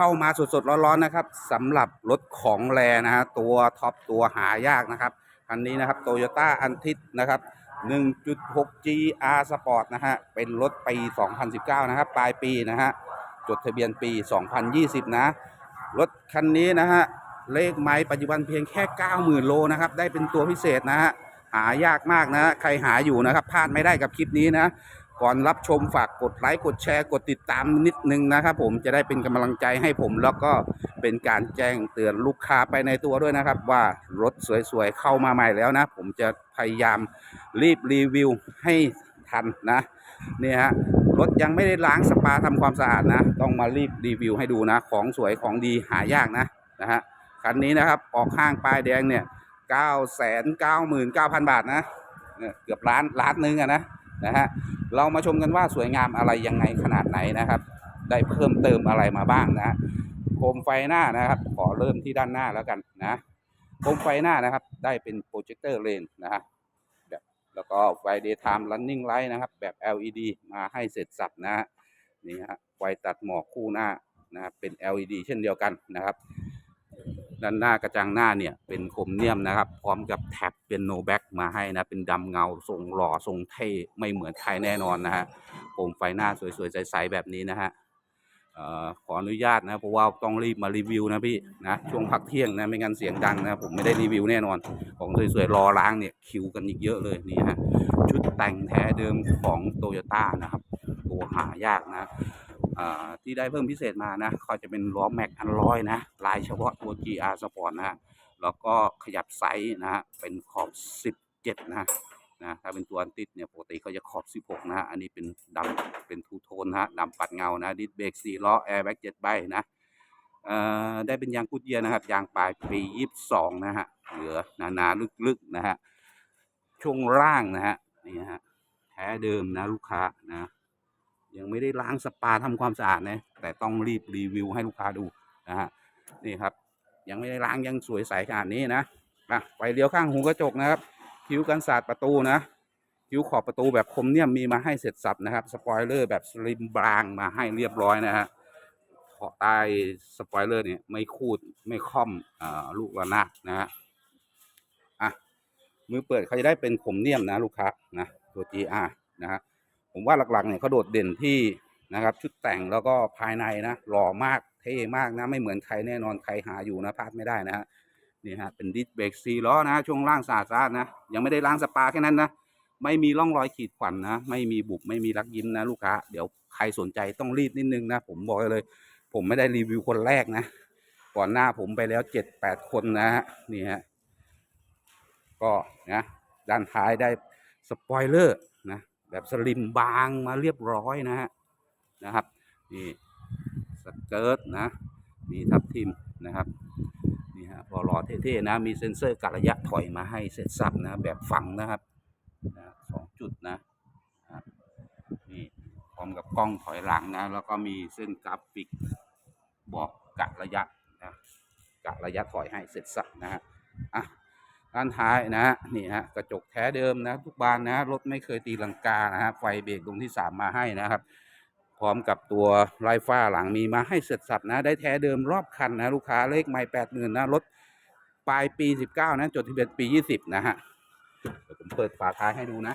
เข้ามาสดๆร้อนๆนะครับสำหรับรถของแรนะฮะตัวท็อปตัวหายากนะครับคันนี้นะครับโตโยต้าอันทิตนะครับ 1.6 GR Sport นะฮะเป็นรถปี 2019 นะครับปลายปีนะฮะจดทะเบียนปี 2020 นะ รถคันนี้นะฮะเลขไม้ปัจจุบันเพียงแค่ 90,000 โลนะครับ ได้เป็นตัวพิเศษนะฮะหายากมากนะ ใครหาอยู่นะครับพลาดไม่ได้กับคลิปนี้นะ ก่อนรับชมฝากกดไลค์กดแชร์กดติดตามนิดนึงนะครับผมจะได้เป็นกำลังใจให้ผมแล้วก็เป็นการแจ้งเตือนลูกค้าไปในตัวด้วยนะครับ ว่ารถสวยๆเข้ามาใหม่แล้วนะ ผมจะพยายามรีบรีวิวให้ทันนะเนี่ยฮะรถยังไม่ได้ล้างสปาทำความสะอาดนะ ต้องมารีบรีวิวให้ดูนะ ของสวยของดีหายากนะนะฮะคันนี้นะครับออกห้างป้ายแดงเนี่ย9 9 9 9 0 0 0บาทนะเนี่ยเกือบล้านล้านนึงอะนะนะฮะ เรามาชมกันว่าสวยงามอะไรยังไงขนาดไหนนะครับ ได้เพิ่มเติมอะไรมาบ้างนะโคมไฟหน้านะครับ ขอเริ่มที่ด้านหน้าแล้วกันนะโคมไฟหน้านะครับ ได้เป็นโปรเจคเตอร์เลนนะฮะแบบแล้วก็ไฟ daytime running light นะครับ แบบ LED มาให้เสร็จสับนะฮะนี่ฮะไฟตัดหมอกคู่หน้านะครับเป็น LED เช่นเดียวกันนะครับ ด้านหน้ากระจังหน้าเนี่ยเป็นโครเมียมนะครับ พร้อมกับแท็บเป็นโนแบ็กมาให้นะ เป็นดำเงาทรงหล่อทรงเท่ไม่เหมือนใครแน่นอนนะฮะโคมไฟหน้าสวยๆใสๆแบบนี้นะฮะขออนุญาตนะเพราะว่าต้องรีบมารีวิวนะพี่นะช่วงพักเที่ยงนะไม่งั้นเสียงดังนะผมไม่ได้รีวิวแน่นอน ของสวยๆรอล้างเนี่ยคิวกันอีกเยอะเลยนี่ฮะชุดแต่งแท้เดิมของโตโยต้านะครับตัวหายากนะ ที่ได้เพิ่มพิเศษมานะก็จะเป็นล้อแม็กอันร้อยนะลายเฉพาะตัว GR Sport นะฮะแล้วก็ขยับไซส์นะฮะเป็นขอบ 17 นะนะถ้าเป็นตัวอันติดเนี่ยปกติเขาจะขอบ 16 นะฮะอันนี้เป็นดำเป็นทูโทนนะฮะดำปัดเงานะดิสเบรก4ล้อแอร์แบ็ก7ใบนะเอ่อได้เป็นยางกุดเยียร์นะครับยางปลายปี22 นะฮะเหลือหนาๆลึกๆนะฮะช่วงล่างนะฮะนี่ฮะแท้เดิมนะลูกค้านะ ยังไม่ได้ล้างสปาทำความสะอาดนะแต่ต้องรีบรีวิวให้ลูกค้าดูนะฮะนี่ครับ ยังไม่ได้ล้างยังสวยใสขนาดนี้นะอะไฟเลี้ยวข้างหูกระจกนะครับคิ้วกันศาสตร์ประตูนะคิ้วขอบประตูแบบคมเนี่ยมีมาให้เสร็จสับนะครับสปอยเลอร์แบบสลิมบางมาให้เรียบร้อยนะฮะขอบใต้สปอยเลอร์เนี่ยไม่คูดไม่ค่อมอ่าลูกระนาดนะฮะอะมือเปิดเขาจะได้เป็นขมเนียมนะลูกค้านะตัว GR นะฮะ ผมว่าหลักๆเนี่ยเขาโดดเด่นที่นะครับ ชุดแต่งแล้วก็ภายในนะหล่อมากเท่มากนะ ไม่เหมือนใครแน่นอนใครหาอยู่นะพลาดไม่ได้นะฮะนี่ฮะเป็นดิสเบรกซีล้อนะ ช่วงล่างสะอาดนะ ยังไม่ได้ล้างสปาแค่นั้นนะไม่มีร่องรอยขีดข่วนนะ ไม่มีบุบไม่มีรักยิ้มนะลูกค้า เดี๋ยวใครสนใจต้องรีบนิดนึงนะ ผมบอกเลย ผมไม่ได้รีวิวคนแรกนะ ก่อนหน้าผมไปแล้วเจ็ดแปดคนนะฮะนี่ฮะก็นะด้านท้ายได้สปอยเลอร์ แบบสลิมบางมาเรียบร้อยนะฮะนะครับนี่สเกิร์ตนะมีทับทิมนะครับนี่ฮะพอหล่อเท่ๆนะมีเซ็นเซอร์กะระยะถอยมาให้เสร็จสับนะแบบฝังนะครับนะสองจุดนะนี่พร้อมกับกล้องถอยหลังนะแล้วก็มีเส้นกราฟิกบอกกะระยะนะกะระยะถอยให้เสร็จสับนะฮะอะ ด้านท้ายนะฮะนี่ฮะกระจกแท้เดิมนะทุกบานนะรถไม่เคยตีลังกานะฮะไฟเบรกตรงที่สามมาให้นะครับ พร้อมกับตัวไล่ฟ้าหลังมีมาให้เสร็จสับนะ ได้แท้เดิมรอบคันนะลูกค้าเลขไม่แปดหมื่นนะรถปลายปีสิบเก้านะจดทะเบียนปียี่สิบนะฮะเดี๋ยวผมเปิดฝาท้ายให้ดูนะ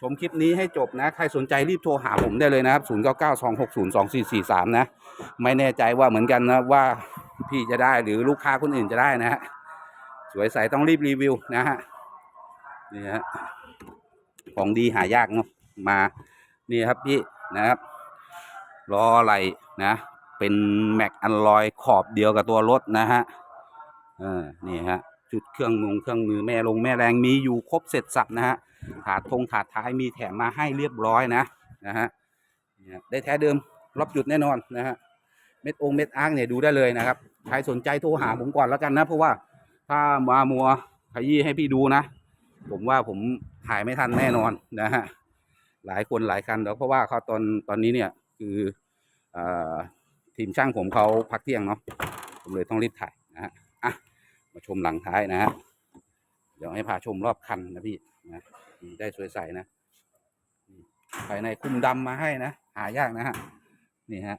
ชมคลิปนี้ให้จบนะ ใครสนใจรีบโทรหาผมได้เลยนะครับ 0 9 9 2 6 0 2 4 4 3 นะ ไม่แน่ใจว่าเหมือนกันนะว่าพี่จะได้หรือลูกค้าคนอื่นจะได้นะฮะ สวยใสต้องรีบรีวิวนะฮะนี่ฮะของดีหายากเนาะมานี่ครับพี่นะครับล้ออะไรนะเป็นแม็กอันลอยขอบเดียวกับตัวรถนะฮะเออนี่ฮะจุดเครื่องมือเครื่องมือแม่ลงแม่แรงมีอยู่ครบเสร็จสับนะฮะถาดทงถาดท้ายมีแถมมาให้เรียบร้อยนะนะฮะได้แท้เดิมรอบจุดแน่นอนนะฮะเม็ดองเม็ดอาร์กเนี่ยดูได้เลยนะครับใครสนใจโทรหาผมก่อนแล้วกันนะเพราะว่า ถ้ามามัวขยี้ให้พี่ดูนะ ผมว่าผมถ่ายไม่ทันแน่นอนนะฮะหลายคนหลายคันแล้วเพราะว่าเขาตอนตอนนี้เนี่ยคืออทีมช่างผมเขาพักเที่ยงเนาะผมเลยต้องรีบถ่ายนะฮะอะมาชมหลังท้ายนะฮะเดี๋ยวให้พาชมรอบคันนะพี่นะได้สวยใสนะภายในคุมดำมาให้นะ หายากนะฮะนี่ฮะ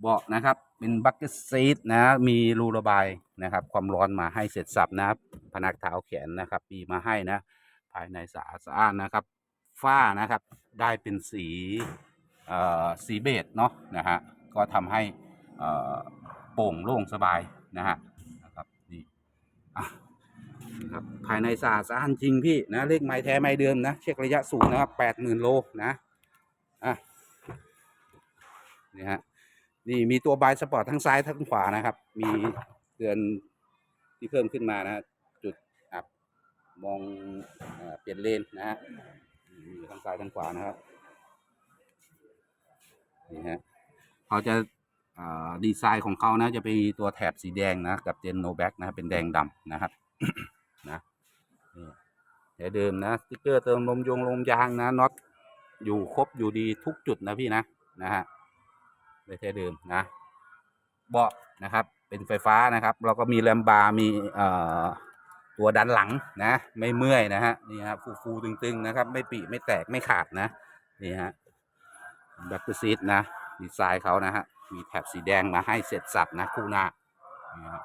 เบาะนะครับ เป็นบักเก็ตซีทนะ มีรูระบายนะครับ ความร้อนมาให้เสร็จสับนะครับพนักเท้าแขนนะครับ มีมาให้นะ ภายในสะอาดสะอ้านนะครับ ฝ้านะครับ ได้เป็นสีเอ่อสีเบจเนาะนะฮะ ก็ทำให้เอ่อโป่งโล่งสบายนะฮะนะครับนี่นะครับภายในสะอาดสะอ้านจริงพี่นะเลขไม้แท้ไม้เดิมนะ เช็คระยะสูงนะครับแปดหมื่นโลนะอะนี่ฮะ นี่มีตัวบายสปอร์ตทั้งซ้ายทั้งขวานะครับ มีเตือนที่เพิ่มขึ้นมานะ จุดอับมองเอ่อเปลี่ยนเลนนะฮะมีทั้งซ้ายทั้งขวานะครับนี่ฮะเขาจะดีไซน์ของเขานะ จะเป็นตัวแถบสีแดงนะ กับเจนโนแบ็กนะเป็นแดงดำนะครับนะนี่เดี๋ยวเดิมนะสติ๊กเกอร์เติมลมยงลมยางนะน็อตอยู่ครบอยู่ดีทุกจุดนะพี่นะนะฮะ ไม่ใช่เดิมนะเบาะนะครับ เป็นไฟฟ้านะครับแล้วก็มีแรมบาร์มีเอ่อตัวดันหลังนะ ไม่เมื่อยนะฮะนี่ฮะฟูฟูตึงๆนะครับ ไม่ปีไม่แตกไม่ขาดนะนี่ฮะแบ็คซีดนะดีไซน์เขานะฮะมีแถบสีแดงมาให้เสร็จสับนะคู่หน้านี่ฮะ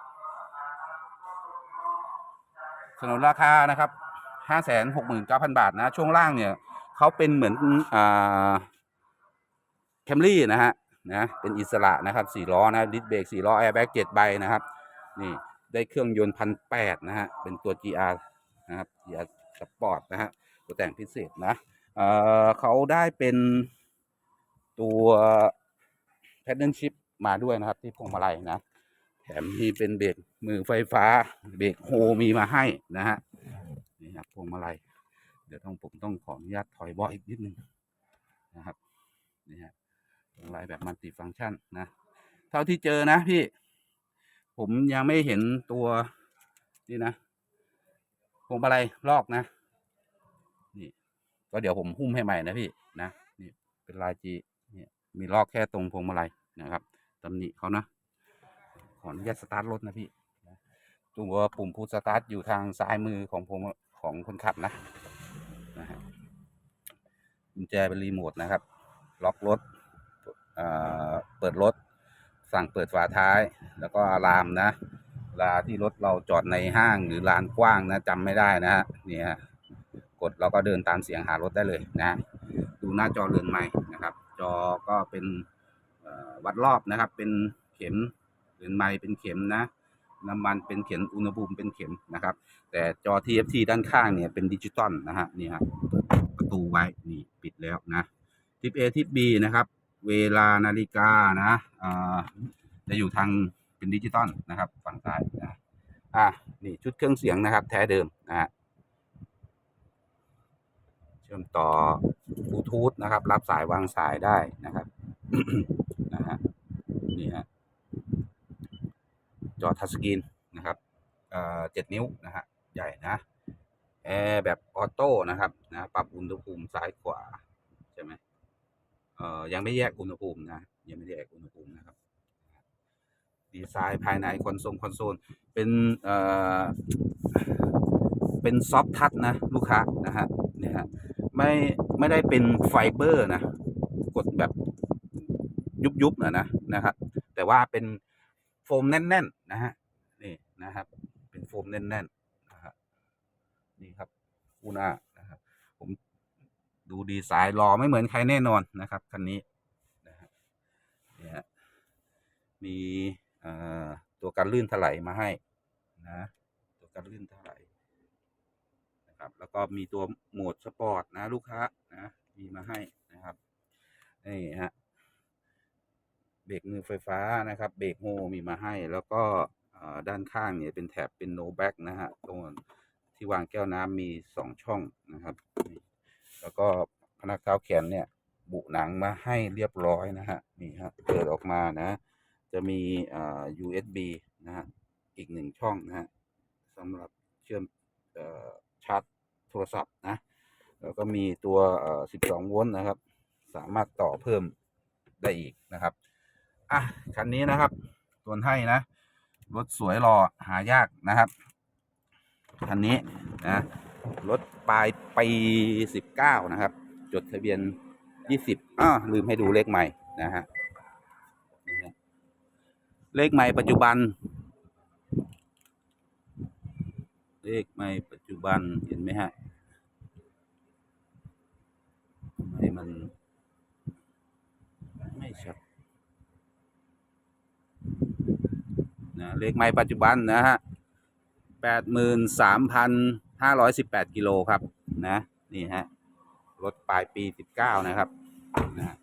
สนนราคานะครับห้าแสนหกหมื่นเก้าพันบาทนะ ช่วงล่างเนี่ยเขาเป็นเหมือนอ่าแคมรี่นะฮะ นะเป็นอิสระนะครับสี่ล้อนะดิสเบรกสี่ล้อแอร์แบ็กเจ็ดใบนะครับนี่ได้เครื่องยนต์พันแปดนะฮะเป็นตัว GR นะครับ GR Sport นะฮะตัวแต่งพิเศษนะเอ่อเขาได้เป็นตัว Paddle Shift มาด้วยนะครับ ที่พวงมาลัยนะแถมมีเป็นเบรกมือไฟฟ้าเบรกโฮมีมาให้นะฮะนี่ครับพวงมาลัยเดี๋ยวต้องผมต้องขออนุญาตถอยเบาะอีกนิดนึงนะครับนี่ฮะ พวงมายแบบมัลติฟังก์ชันนะ เท่าที่เจอนะพี่ ผมยังไม่เห็นตัวนี่นะพวงมาลัยลอกนะ นี่ ก็เดี๋ยวผมหุ้มให้ใหม่นะพี่นะนี่เป็นลายจีนี่มีลอกแค่ตรงพวงมาลัยนะครับตำหนิเขานะ ขออนุญาตสตาร์ทรถนะพี่ตัวปุ่มพุชสตาร์ทอยู่ทางซ้ายมือของผมของคนขับนะนะฮะกุญแจเป็นรีโมทนะครับ ล็อกรถ เปิดรถ สั่งเปิดฝาท้าย แล้วก็อะลามนะเวลาที่รถเราจอดในห้างหรือลานกว้างนะจำไม่ได้นะฮะนี่ฮะกดเราก็เดินตามเสียงหารถได้เลยนะดูหน้าจอเรือนใหม่นะครับ จอก็เป็นวัดรอบนะครับ เป็นเข็มเรือนไม้เป็นเข็มนะน้ำมันเป็นเข็มอุณหภูมิเป็นเข็มนะครับ แต่จอ TFT ด้านข้างเนี่ยเป็นดิจิตอลนะฮะนี่ฮะเปิดประตูไว้นี่ปิดแล้วนะทิป A ทิป B นะครับ เวลานาฬิกานะจะอยู่ทางเป็นดิจิตอลนะครับ ฝั่งซ้ายนะอะนี่ชุดเครื่องเสียงนะครับ แท้เดิมนะฮะเชื่อมต่อบลูทูธนะครับ รับสายวางสายได้นะครับนะฮะนี่ฮะจอทัชสกรีนนะครับเอ่อเจ็ดนิ้วนะฮะใหญ่นะแอร์แบบออโต้นะครับนะปรับอุณหภูมิซ้ายขวา ยังไม่แยกอุณหภูมินะยังไม่ได้แยกอุณหภูมินะครับดีไซน์ภายในคอนโซลคอนโซลเป็นเอ่อเป็นซอฟทัชนะลูกค้านะฮะเนี่ยฮะไม่ไม่ได้เป็นไฟเบอร์นะกดแบบยุบๆนะนะนะครับ แต่ว่าเป็นโฟมแน่นๆนะฮะนี่นะครับ เป็นโฟมแน่นๆนะฮะนี่ครับคูหน้า ดูดีไซน์รอไม่เหมือนใครแน่นอนนะครับคันนี้นะฮะมีตัวกันลื่นถลายมาให้นะตัวกันลื่นถลายนะครับ แล้วก็มีตัวโหมดสปอร์ตนะลูกค้านะมีมาให้นะครับนี่ฮะเบรกมือไฟฟ้านะครับเบรกโฮมีมาให้ แล้วก็ด้านข้างเนี่ยเป็นแถบเป็นโนแบ็กนะฮะตรงที่วางแก้วน้ำมีสองช่องนะครับ แล้วก็พนักเท้าแขนเนี่ย บุหนังมาให้เรียบร้อยนะฮะนี่ฮะเปิดออกมานะ จะมีอ่า USB นะฮะอีกหนึ่งช่องนะฮะสำหรับเชื่อมอ่อชาร์จโทรศัพท์นะ แล้วก็มีตัวอ่อ12 โวลต์นะครับ สามารถต่อเพิ่มได้อีกนะครับอะคันนี้นะครับส่วให้นะ รถสวยหล่อหายากนะครับ คันนี้นะ รถปลายปีสิบเก้านะครับ จดทะเบียนยี่สิบอ้าลืมให้ดูเลขใหม่นะฮะนี่ฮะเลขใหม่ปัจจุบัน เลขใหม่ปัจจุบันเห็นไหมฮะทำไมมัน ไม่ชัดนะเลขใหม่ปัจจุบันนะฮะแปดหมื่นสามพัน ห้าร้อยสิบแปดกิโลครับนะนี่ฮะรถปลายปีสิบเก้านะครับนะ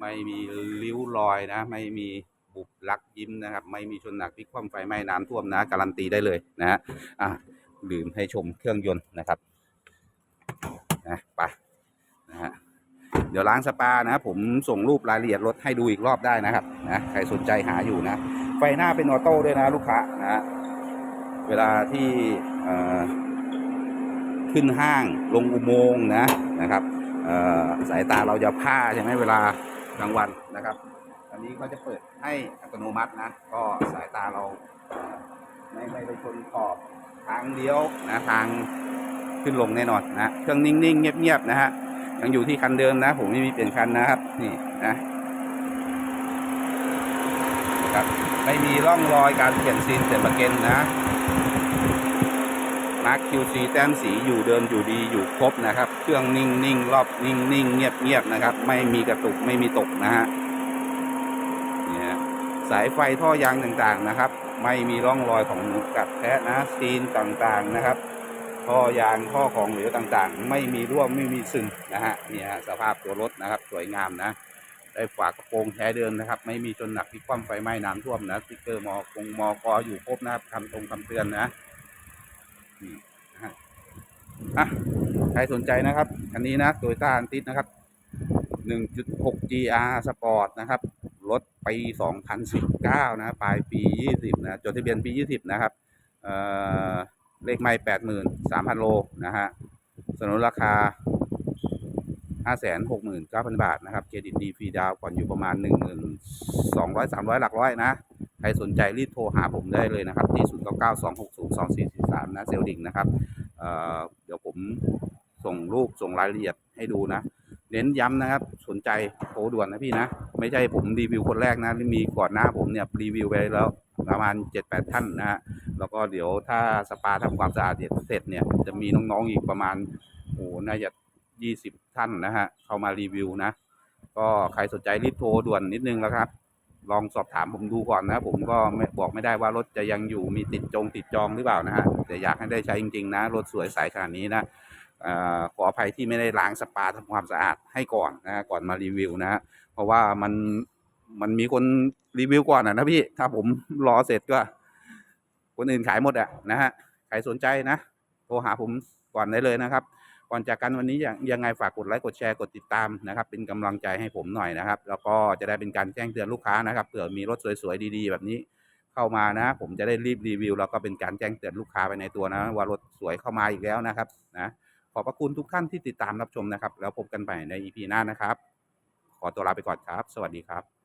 ไม่มีริ้วรอยนะ ไม่มีบุบลักยิ้มนะครับ ไม่มีชนหนักพลิกคว่ำไฟไหม้น้ำท่วมนะ การันตีได้เลยนะฮะอะลืมให้ชมเครื่องยนต์นะครับนะไปนะฮะเดี๋ยวล้างสปานะผมส่งรูปรายละเอียดรถให้ดูอีกรอบได้นะครับนะใครสนใจหาอยู่นะ ไฟหน้าเป็นออโต้ด้วยนะลูกค้านะฮะเวลาที่เอ่อ ขึ้นห้างลงอุโมงค์นะนะครับสายตาเราจะผ้าใช่ไหมเวลากลางวันนะครับ อันนี้ก็จะเปิดให้อัตโนมัตินะ ก็สายตาเราไม่ไม่ไปชนขอบทางเลี้ยวนะทางขึ้นลงแน่นอนนะเครื่องนิ่งๆ เงียบๆนะฮะยังอยู่ที่คันเดิมนะ ผมไม่มีเปลี่ยนคันนะครับนี่นะครับไม่มีร่องรอยการเปลี่ยนซีนเปลี่ยนประเก็นนะ มาร์คคิวซีแต้มสีอยู่เดิมอยู่ดีอยู่ครบนะครับ เครื่องนิ่งนิ่งรอบนิ่งนิ่งเงียบเงียบนะครับ ไม่มีกระตุกไม่มีตกนะฮะเนี่ยสายไฟท่อยางต่างๆนะครับ ไม่มีร่องรอยของหนูกัดแทะนะซีนต่างๆนะครับท่อยางท่อของเหลวต่างๆ ไม่มีร่วมไม่มีซึมนะฮะเนี่ยฮะสภาพตัวรถนะครับ สวยงามนะได้ฝากระโปรงแท้เดิมนะครับ ไม่มีจนหนักที่คว่ำไฟไหม้น้ำท่วมนะสติ๊กเกอร์มอกงมอกออยู่ครบนะครับคำตรงคำเตือนนะ นี่ะฮะอะใครสนใจนะครับ อันนี้นะโตโยต้าอันติดนะครับ 1.6 GR Sport นะครับ รถปี 2019 นะ ปลายปี 20 นะ จดทะเบียนปี 20 นะครับ เอ่อ เลขไม่ 83,000 โล นะฮะ สนุนราคาห้าแสนหกหมื่นเก้าพันบาทนะครับ เครดิตดีฟรีดาวน์ผ่อนอยู่ประมาณหนึ่งหมื่นสองร้อยสามร้อยหลักร้อยนะ ใครสนใจรีบโทรหาผมได้เลยนะครับ ที่ศูนย์เก้าเก้าสองหกศูนะเซลดิงนะครับเเดี๋ยวผมส่งรูปส่งรายละเอียดให้ดูนะ เน้นย้ำนะครับ สนใจโทรด่วนนะพี่นะ ไม่ใช่ผมรีวิวคนแรกนะ มีก่อนหน้าผมเนี่ยรีวิวไปแล้วประมาณเจ็ดแปดท่านนะฮะ แล้วก็เดี๋ยวถ้าสปาทำความสะอาดเสร็จเนี่ย จะมีน้องๆอีกประมาณโอ้โหน่าจะยี่สิบท่านนะฮะ เข้ามารีวิวนะ ก็ใครสนใจรีบโทรด่วนนิดนึงแล้วครับ ลองสอบถามผมดูก่อนนะผมก็ไม่บอกไม่ได้ว่ารถจะยังอยู่มีติดจงติดจองหรือเปล่านะฮะแต่อยากให้ได้ใช้จริงๆนะรถสวยใสขนาดนี้นะอขออภัยที่ไม่ได้ล้างสปาทำความสะอาดให้ก่อนนะก่อนมารีวิวนะฮะเพราะว่ามันมันมีคนรีวิวก่อนนะนะพี่ถ้าผมรอเสร็จก็ คนอื่นขายหมดอะนะฮะใครสนใจนะโทรหาผมก่อนได้เลยนะครับ ก่อนจากกันวันนี้ยังยังไงฝากกดไลค์กดแชร์กดติดตามนะครับ เป็นกำลังใจให้ผมหน่อยนะครับ แล้วก็จะได้เป็นการแจ้งเตือนลูกค้านะครับเผื่อมีรถสวยๆดีๆ แบบนี้เข้ามานะ ผมจะได้รีบรีวิว แล้วก็เป็นการแจ้งเตือนลูกค้าไปในตัวนะ ว่ารถสวยเข้ามาอีกแล้วนะครับนะขอบพระคุณทุกท่านที่ติดตามรับชมนะครับ แล้วพบกันใหม่ใน EP หน้านะครับ ขอตัวลาไปก่อนครับ สวัสดีครับ